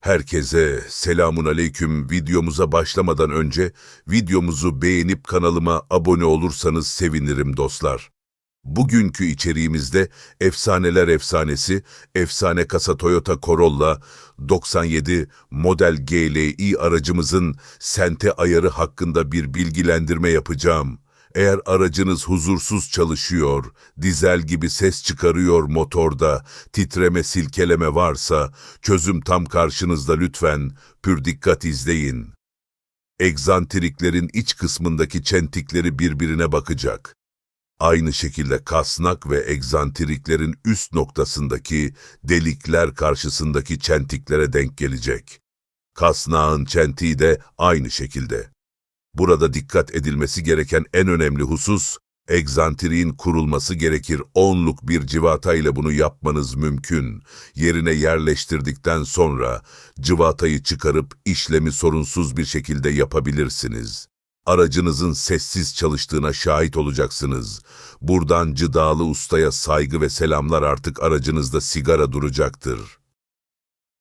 Herkese selamun aleyküm. Videomuza başlamadan önce videomuzu beğenip kanalıma abone olursanız sevinirim dostlar. Bugünkü içeriğimizde efsaneler efsanesi, efsane kasa Toyota Corolla 97 model GLI aracımızın sente ayarı hakkında bir bilgilendirme yapacağım. Eğer aracınız huzursuz çalışıyor, dizel gibi ses çıkarıyor motorda, titreme silkeleme varsa, çözüm tam karşınızda lütfen, pür dikkat izleyin. Egzantriklerin iç kısmındaki çentikleri birbirine bakacak. Aynı şekilde kasnak ve egzantriklerin üst noktasındaki delikler karşısındaki çentiklere denk gelecek. Kasnağın çentiği de aynı şekilde. Burada dikkat edilmesi gereken en önemli husus, egzantriğin kurulması gerekir. Onluk bir civata ile bunu yapmanız mümkün. Yerine yerleştirdikten sonra civatayı çıkarıp işlemi sorunsuz bir şekilde yapabilirsiniz. Aracınızın sessiz çalıştığına şahit olacaksınız. Buradan cıdalı ustaya saygı ve selamlar artık aracınızda sigara duracaktır.